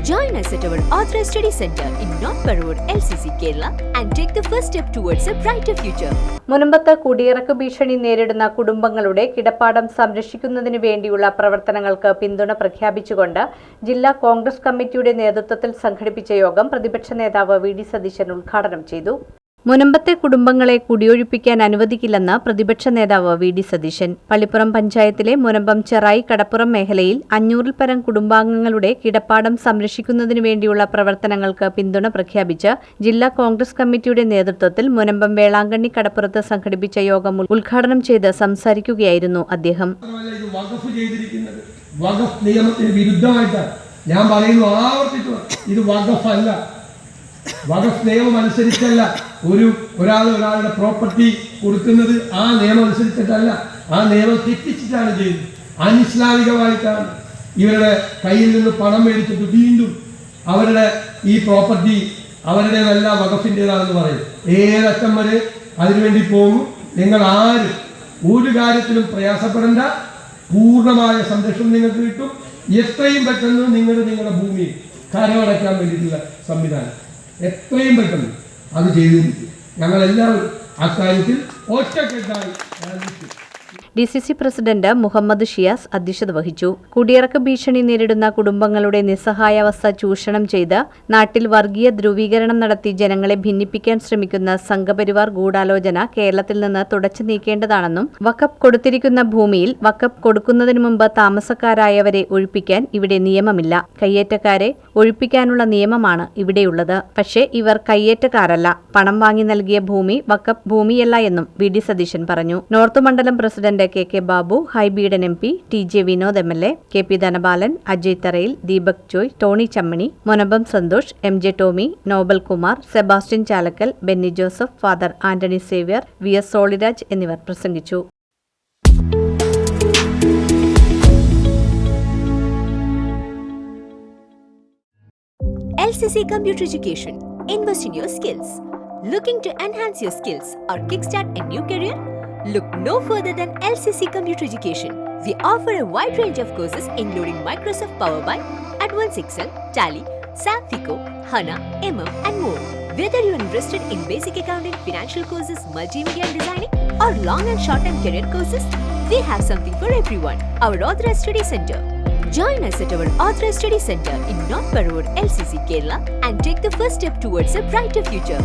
Join us at our Authorized Study Center in North Parur, LCC, Kerala, and take the first step towards a brighter future. മുനമ്പത്ത് കുടിയിറക്ക് ഭീഷണി നേരിടുന്ന കുടുംബങ്ങളുടെ കിടപ്പാടം സംരക്ഷിക്കുന്നതിന് വേണ്ടിയുള്ള പ്രവർത്തനങ്ങൾക്ക് പിന്തുണ പ്രഖ്യാപിച്ചുകൊണ്ട് ജില്ലാ കോൺഗ്രസ് കമ്മിറ്റിയുടെ നേതൃത്വത്തിൽ സംഘടിപ്പിച്ച യോഗം പ്രതിപക്ഷ നേതാവ് വി ഡി സതീശൻ ഉദ്ഘാടനം ചെയ്തു മുനമ്പത്തെ കുടുംബങ്ങളെ കുടിയൊഴിപ്പിക്കാൻ അനുവദിക്കില്ലെന്ന് പ്രതിപക്ഷ നേതാവ് വി ഡി സതീശൻ. പള്ളിപ്പുറം പഞ്ചായത്തിലെ മുനമ്പം ചെറായി കടപ്പുറം മേഖലയിൽ അഞ്ഞൂറിൽ പരം കുടുംബാംഗങ്ങളുടെ കിടപ്പാടം സംരക്ഷിക്കുന്നതിനു വേണ്ടിയുള്ള പ്രവർത്തനങ്ങൾക്ക് പിന്തുണ പ്രഖ്യാപിച്ച് ജില്ലാ കോൺഗ്രസ് കമ്മിറ്റിയുടെ നേതൃത്വത്തിൽ മുനമ്പം വേളാങ്കണ്ണി കടപ്പുറത്ത് സംഘടിപ്പിച്ച യോഗം ഉദ്ഘാടനം ചെയ്ത് സംസാരിക്കുകയായിരുന്നു അദ്ദേഹം. ഞാൻ പറയുന്നു ആവർത്തിച്ചു ഇത് വകഫല്ല അല്ല വഖഫ് നിയമം അനുസരിച്ചല്ല. ഒരു ഒരാൾ ഒരാളുടെ പ്രോപ്പർട്ടി കൊടുക്കുന്നത് ആ നിയമം അനുസരിച്ചിട്ടല്ല. ആ നിയമം തെറ്റിച്ചിട്ടാണ് ചെയ്യുന്നത്. അനിസ്ലാമികമായിട്ടാണ്. ഇവരുടെ കയ്യിൽ നിന്ന് പണം മേടിച്ചിട്ട് വീണ്ടും അവരുടെ ഈ പ്രോപ്പർട്ടി അവരുടേതല്ല വകഫിന്റെതാണെന്ന് പറയും. ഏതറ്റം വരെ അതിനുവേണ്ടി പോകും. നിങ്ങൾ ആരും? ഒരു കാര്യത്തിലും പ്രയാസപ്പെടേണ്ട. പൂർണമായ സംരക്ഷണം നിങ്ങൾക്ക് കിട്ടും. എത്രയും പെട്ടെന്ന് നിങ്ങൾ നിങ്ങളുടെ ഭൂമി കരമടയ്ക്കാൻ വേണ്ടിയിട്ടുള്ള സംവിധാനം. എത്രയും പെട്ടെന്ന്. അത് ചെയ്തിരിക്കും. ഞങ്ങളെല്ലാവരും അക്കാര്യത്തിൽ ഒറ്റക്കെട്ടായി D C C president Muhammad Shiyas അധ്യക്ഷത വഹിച്ചു. കുടിയിറക്ക ഭീഷണി നേരിടുന്ന കുടുംബങ്ങളുടെ നിസ്സഹായാവസ്ഥ ചൂഷണം ചെയ്ത് നാട്ടിൽ വർഗീയ ധ്രുവീകരണം നടത്തി ജനങ്ങളെ ഭിന്നിപ്പിക്കാൻ ശ്രമിക്കുന്ന സംഘപരിവാർ ഗൂഢാലോചന കേരളത്തിൽ നിന്ന് തുടച്ചു നീക്കേണ്ടതാണെന്നും വക്കപ്പ് കൊടുത്തിരിക്കുന്ന ഭൂമിയിൽ വക്കപ്പ് കൊടുക്കുന്നതിന് മുമ്പ് താമസക്കാരായവരെ ഒഴിപ്പിക്കാൻ ഇവിടെ നിയമമില്ല. കയ്യേറ്റക്കാരെ ഒഴിപ്പിക്കാനുള്ള നിയമമാണ് ഇവിടെയുള്ളത്. പക്ഷേ ഇവർ കയ്യേറ്റക്കാരല്ല. പണം വാങ്ങി നൽകിയ ഭൂമി വക്കപ്പ് ഭൂമിയല്ല എന്നും വി ഡി സതീശൻ പറഞ്ഞു. നോർത്ത് മണ്ഡലം president K K Babu Hibi Eden M P T J Vinod M L A K P Dhanapalan Ajay Tharayil Deepak Joy Tony Chammani Munambam Santhosh M J Tomy Noble Kumar Sebastian Chalakkal Benny Joseph father Antony Xavier V S Soliraj എന്നിവർ പ്രസംഗിച്ചു LCC Computer Education. Invest in your skills. Looking to enhance your skills or kickstart a new career? Look no further than LCC Computer Education. We offer a wide range of courses including Microsoft Power BI, Advanced Excel, Tally, SAP FICO, HANA, MM, and more. Whether you're interested in basic accounting, financial courses, multimedia and designing, or long and short-term career courses, we have something for everyone. Our Authorized Study Center. Join us at our Authorized Study Center in North Parur, LCC, Kerala, and take the first step towards a brighter future.